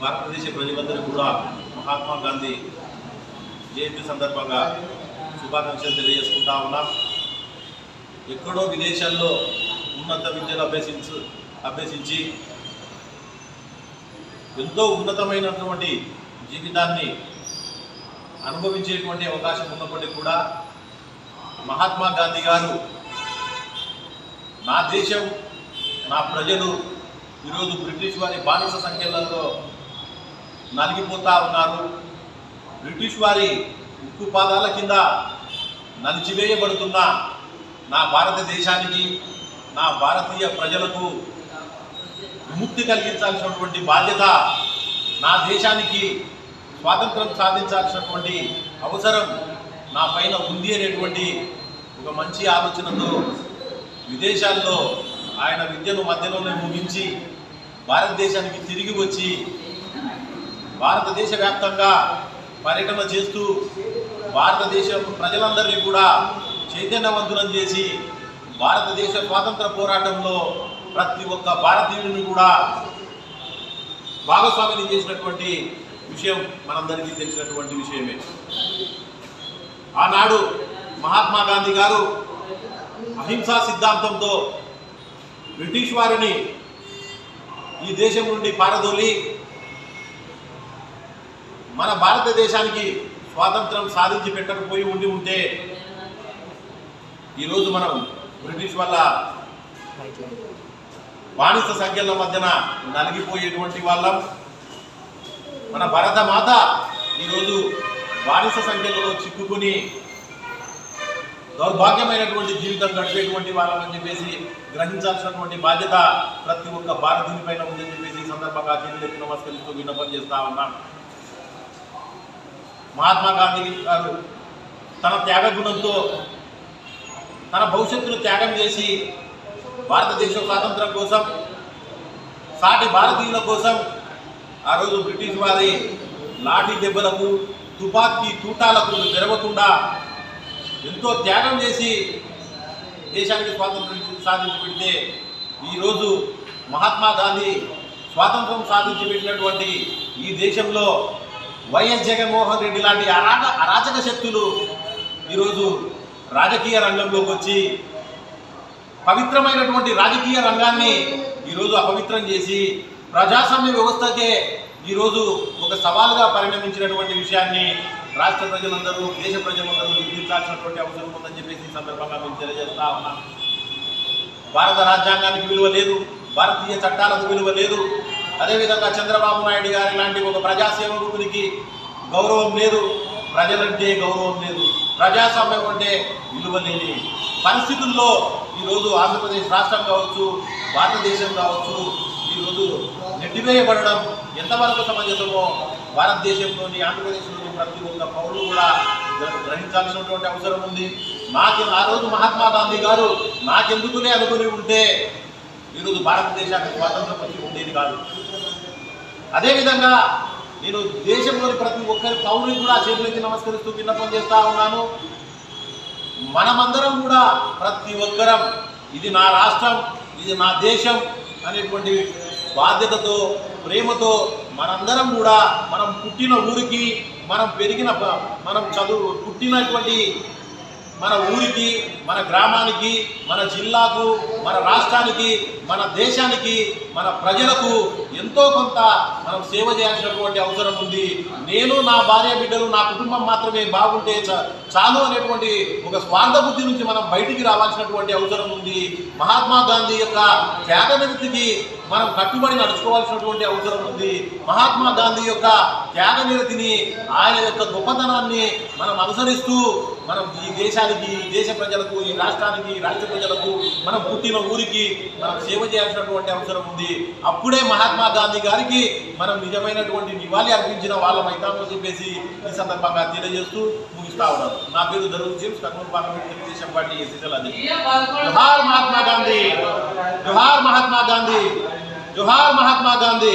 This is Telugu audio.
భారతదేశ ప్రజలందరూ కూడా మహాత్మా గాంధీ జయంతి సందర్భంగా శుభాకాంక్షలు తెలియజేసుకుంటా ఉన్నాం. ఎక్కడో విదేశాల్లో ఉన్నత విద్యను అభ్యసించు అభ్యసించి ఎంతో ఉన్నతమైనటువంటి జీవితాన్ని అనుభవించేటువంటి అవకాశం ఉన్నప్పటికీ కూడా మహాత్మా గాంధీ గారు నా దేశం నా ప్రజలు ఈరోజు బ్రిటిష్ వారి బానిస సంఖ్యలలో నలిగిపోతా ఉన్నారు. బ్రిటిష్ వారి ఉక్కు పాదాల కింద నలిచివేయబడుతున్న నా భారతదేశానికి నా భారతీయ ప్రజలకు విముక్తి కలిగించాల్సినటువంటి బాధ్యత నా దేశానికి స్వాతంత్రం సాధించాల్సినటువంటి అవసరం నా పైన ఉంది అనేటువంటి ఒక మంచి ఆలోచనతో విదేశాల్లో ఆయన విద్యను మధ్యలోనే ముగించి భారతదేశానికి తిరిగి వచ్చి భారతదేశ వ్యాప్తంగా పర్యటన చేస్తూ భారతదేశ ప్రజలందరినీ కూడా చైతన్యవంతులను చేసి భారతదేశ స్వాతంత్ర పోరాటంలో ప్రతి ఒక్క భారతీయుడిని కూడా భాగస్వామిని చేసినటువంటి విషయం మనందరికీ తెలిసినటువంటి విషయమే. ఆనాడు మహాత్మా గాంధీ గారు అహింసా సిద్ధాంతంతో బ్రిటిష్ వారిని ఈ దేశం నుండి పారదోలి మన భారతదేశానికి స్వాతంత్రం సాధించి పెట్టకపోయి ఉండి ఉంటే ఈరోజు మనం బ్రిటిష్ వల్ల బానిస సంఖ్యల మధ్యన నలిగిపోయేటువంటి వాళ్ళం. మన భరత మాత ఈరోజు బానిస సంఖ్యలలో చిక్కుకుని దౌర్భాగ్యమైనటువంటి జీవితం గడిపేటువంటి వాళ్ళని చెప్పేసి గ్రహించాల్సినటువంటి బాధ్యత ప్రతి ఒక్క భారతీయుని పైన ఉందని చెప్పేసి ఈ సందర్భంగా చేతులెత్తి నమస్కరిస్తూ విన్నపం చేస్తా ఉన్నాం. మహాత్మా గాంధీ గారు తన త్యాగ గుణంతో తన భవిష్యత్తును త్యాగం చేసి భారతదేశ స్వాతంత్రం కోసం సాటి భారతీయుల కోసం ఆ రోజు బ్రిటిష్ వారి లాఠీ దెబ్బలకు తుపాకీ తూటాలకు తెరవకుండా ఎంతో త్యాగం చేసి దేశానికి స్వాతంత్రం సాధించి పెడితే ఈరోజు మహాత్మా గాంధీ స్వాతంత్రం సాధించి పెట్టినటువంటి ఈ దేశంలో వైఎస్ జగన్మోహన్ రెడ్డి లాంటి అరాట అరాచక శక్తులు ఈరోజు రాజకీయ రంగంలోకి వచ్చి పవిత్రమైనటువంటి రాజకీయ రంగాన్ని ఈరోజు అపవిత్రం చేసి ప్రజాస్వామ్య వ్యవస్థకే ఈరోజు ఒక సవాలుగా పరిణమించినటువంటి విషయాన్ని రాష్ట్ర ప్రజలందరూ దేశ ప్రజలందరూ గుర్తించాల్సినటువంటి అవసరం ఉందని చెప్పేసి ఈ సందర్భంగా మేము తెలియజేస్తా ఉన్నాం. భారత రాజ్యాంగానికి విలువ లేదు భారతీయ చట్టాలకు విలువ లేదు అదేవిధంగా చంద్రబాబు నాయుడు గారి లాంటి ఒక ప్రజాసేవకునికి గౌరవం లేదు. ప్రజలంటే గౌరవం లేదు. ప్రజాస్వామ్యం అంటే విలువ లేని పరిస్థితుల్లో ఈరోజు ఆంధ్రప్రదేశ్ రాష్ట్రం కావచ్చు భారతదేశం కావచ్చు ఈరోజు నెట్టివేయబడడం ఎంతవరకు సమంజసమో భారతదేశంలోని ఆంధ్రప్రదేశ్లోని ప్రతి ఒక్క పౌరులు కూడా గ్రహించాల్సినటువంటి అవసరం ఉంది. నాకు ఆ రోజు మహాత్మా గాంధీ గారు నాకెందుకునే అనుకుని ఉంటే ఈరోజు భారతదేశానికి స్వాతంత్రం వచ్చి ఉండేది కాదు. అదేవిధంగా నేను దేశంలోని ప్రతి ఒక్కరి పౌరుని కూడా చేతులెత్తి నమస్కరిస్తూ విన్నపం చేస్తా ఉన్నాను. మనమందరం కూడా ప్రతి ఒక్కరం ఇది నా రాష్ట్రం ఇది నా దేశం అనేటువంటి బాధ్యతతో ప్రేమతో మనందరం కూడా మనం పుట్టిన ఊరికి మనం పెరిగిన మనం చదువు పుట్టినటువంటి మన ఊరికి మన గ్రామానికి మన జిల్లాకు మన రాష్ట్రానికి మన దేశానికి మన ప్రజలకు ఎంతో కొంత మనం సేవ చేయాల్సినటువంటి అవసరం ఉంది. నేను నా భార్య బిడ్డలు నా కుటుంబం మాత్రమే బాగుంటే చ- చాలు అనేటువంటి ఒక స్వార్థ బుద్ధి నుంచి మనం బయటికి రావాల్సినటువంటి అవసరం ఉంది. మహాత్మా గాంధీ యొక్క త్యాగనిరతికి మనం కట్టుబడి నడుచుకోవాల్సినటువంటి అవసరం ఉంది. మహాత్మా గాంధీ యొక్క త్యాగనిరతిని ఆయన యొక్క గొప్పతనాన్ని మనం అనుసరిస్తూ మనం ఈ దేశానికి ఈ దేశ ప్రజలకు ఈ రాష్ట్రానికి రాష్ట్ర ప్రజలకు మనం పుట్టిన ఊరికి మనం సేవ చేయాల్సినటువంటి అవసరం ఉంది. అప్పుడే మహాత్మా గాంధీ గారికి మనం నిజమైనటువంటి నివాళి అర్పించిన వాళ్ళం అవుతామని చెప్పేసి ఈ సందర్భంగా తెలియజేస్తూ ముగిస్తా ఉన్నారు నా పేరు దరువు James Kurnool parliament Telugu Desam party S L జోహార్ మహాత్మా గాంధీ! జోహార్ మహాత్మా గాంధీ! జోహార్ మహాత్మా గాంధీ